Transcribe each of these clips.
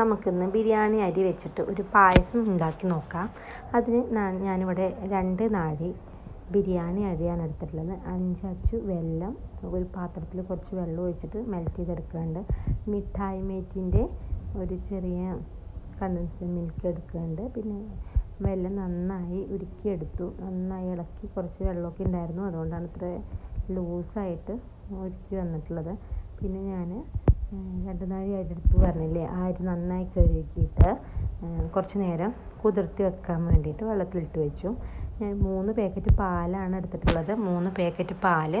നമുക്കിന്ന് ബിരിയാണി അരി വെച്ചിട്ട് ഒരു പായസം ഉണ്ടാക്കി നോക്കാം. അതിന് ഞാനിവിടെ രണ്ട് നാഴി ബിരിയാണി അരിയാണ് എടുത്തിട്ടുള്ളത്. അഞ്ചച്ചു വെല്ലം ഒരു പാത്രത്തിൽ കുറച്ച് വെള്ളം ഒഴിച്ചിട്ട് മെൽറ്റ് ചെയ്തെടുക്കുന്നുണ്ട്. മിഠായി മേറ്റിന്റെ ഒരു ചെറിയ കണ്ടൻസ്ഡ് മിൽക്ക് എടുക്കുന്നുണ്ട്. പിന്നെ വെല്ലം നന്നായി ഉരുക്കിയെടുത്തു. നന്നായി ഇളക്കി കുറച്ച് വെള്ളമൊക്കെ ഉണ്ടായിരുന്നു. അതുകൊണ്ടാണ് ഇത്ര ലൂസായിട്ട് ഉരുക്കി വന്നിട്ടുള്ളത്. പിന്നെ ഞാൻ രണ്ട് നാഴി അരി എടുത്ത് പറഞ്ഞില്ലേ? ആ അരി നന്നായി കഴുകിയിട്ട് കുറച്ച് നേരം കുതിർത്തി വെക്കാൻ വേണ്ടിയിട്ട് വെള്ളത്തിലിട്ട് വെച്ചു. ഞാൻ മൂന്ന് പാക്കറ്റ് പാലാണ് എടുത്തിട്ടുള്ളത്. മൂന്ന് പാക്കറ്റ് പാൽ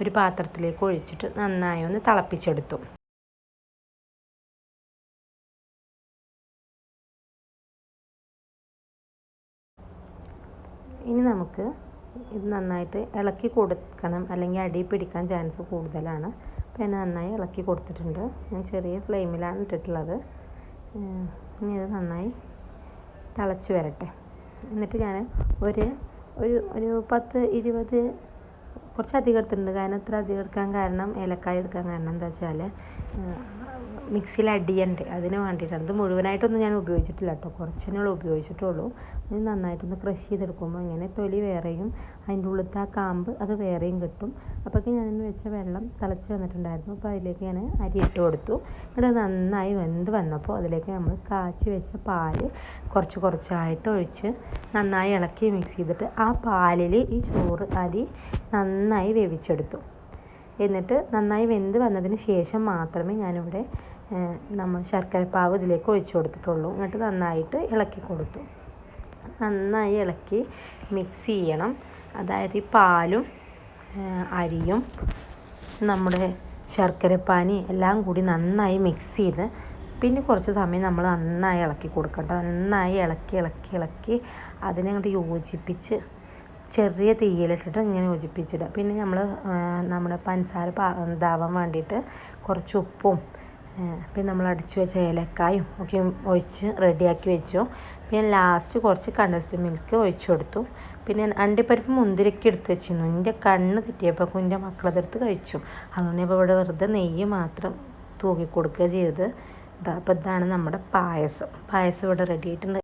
ഒരു പാത്രത്തിലേക്ക് ഒഴിച്ചിട്ട് നന്നായി ഒന്ന് തിളപ്പിച്ചെടുത്തു. ഇനി നമുക്ക് ഇത് നന്നായിട്ട് ഇളക്കി കൊടുക്കണം. അല്ലെങ്കിൽ അടി പിടിക്കാൻ ചാൻസ് കൂടുതലാണ്. ഞാൻ നന്നായി ഇളക്കി കൊടുത്തിട്ടുണ്ട്. ഞാൻ ചെറിയ ഫ്ലെയിമിലാണ് ഇട്ടിട്ടുള്ളത്. ഇനി ഇത് നന്നായി തിളച്ച് വരട്ടെ. എന്നിട്ട് ഞാൻ ഒരു ഒരു ഒരു പത്ത് ഇരുപത് കുറച്ച് അധികം എടുത്തിട്ടുണ്ട്. കാരണം ഇത്ര അധികം എടുക്കാൻ കാരണം ഏലക്കായ എടുക്കാൻ കാരണം എന്താ വെച്ചാൽ മിക്സിയിൽ അടിയണ്ട് അതിന് വേണ്ടിയിട്ടാണ് ഇത് മുഴുവനായിട്ടൊന്നും ഞാൻ ഉപയോഗിച്ചിട്ടില്ല കേട്ടോ കുറച്ചെന്നുള്ളൂ ഉപയോഗിച്ചിട്ടുള്ളൂ. ഇത് നന്നായിട്ടൊന്ന് ക്രഷ് ചെയ്തെടുക്കുമ്പോൾ ഇങ്ങനെ തൊലി വേറെയും അതിന്റെ ഉള്ളിലത്തെ ആ കാമ്പ് അത് വേറെയും കിട്ടും. അപ്പോഴേക്കും ഞാൻ വെച്ച വെള്ളം തിളച്ച് വന്നിട്ടുണ്ടായിരുന്നു. അപ്പോൾ അതിലേക്ക് ഞാൻ അരി ഇട്ട് കൊടുത്തു. എന്നിട്ട് നന്നായി വെന്ത് വന്നപ്പോൾ അതിലേക്ക് നമ്മൾ കാച്ചി വെച്ച പാൽ കുറച്ച് കുറച്ചായിട്ട് ഒഴിച്ച് നന്നായി ഇളക്കി മിക്സ് ചെയ്തിട്ട് ആ പാലിൽ ഈ ചോറ് അരി നന്നായി വേവിച്ചെടുത്തു. എന്നിട്ട് നന്നായി വെന്ത് വന്നതിന് ശേഷം മാത്രമേ ഞാനിവിടെ നമ്മൾ ശർക്കരപ്പാവ് ഇതിലേക്ക് ഒഴിച്ചു കൊടുത്തിട്ടുള്ളൂ. എന്നിട്ട് നന്നായിട്ട് ഇളക്കി കൊടുത്തു. നന്നായി ഇളക്കി മിക്സ് ചെയ്യണം. അതായത് ഈ പാലും അരിയും നമ്മുടെ ശർക്കരപ്പാനി എല്ലാം കൂടി നന്നായി മിക്സ് ചെയ്ത് പിന്നെ കുറച്ച് സമയം നമ്മൾ നന്നായി ഇളക്കി കൊടുക്കണ്ട. നന്നായി ഇളക്കി ഇളക്കി ഇളക്കി അതിനെ അങ്ങോട്ട് യോജിപ്പിച്ച് ചെറിയ തീയിലിട്ടിട്ട് ഇങ്ങനെ യോജിപ്പിച്ചിടുക. പിന്നെ നമ്മൾ നമ്മുടെ പഞ്ചസാര ഇതാവാൻ വേണ്ടിയിട്ട് കുറച്ച് ഉപ്പും പിന്നെ നമ്മൾ അടിച്ചു വെച്ച ഏലക്കായും ഒക്കെ ഒഴിച്ച് റെഡിയാക്കി വെച്ചു. പിന്നെ ലാസ്റ്റ് കുറച്ച് കണ്ടൻസ്ഡ് മിൽക്ക് ഒഴിച്ചു കൊടുത്തു. പിന്നെ അണ്ടിപ്പരിപ്പ് മുന്തിരിക്ക് എടുത്ത് വെച്ചിരുന്നു. എന്റെ കണ്ണ് തെറ്റിയപ്പോൾ എന്റെ മക്കളതെടുത്ത് കഴിച്ചു. അതുകൊണ്ട് ഇപ്പോൾ ഇവിടെ വെറുതെ നെയ്യ് മാത്രം തൂക്കി കൊടുക്കുക ചെയ്തത് അപ്പോൾ ഇതാണ് നമ്മുടെ പായസം. പായസം ഇവിടെ റെഡി ആയിട്ടുണ്ട്.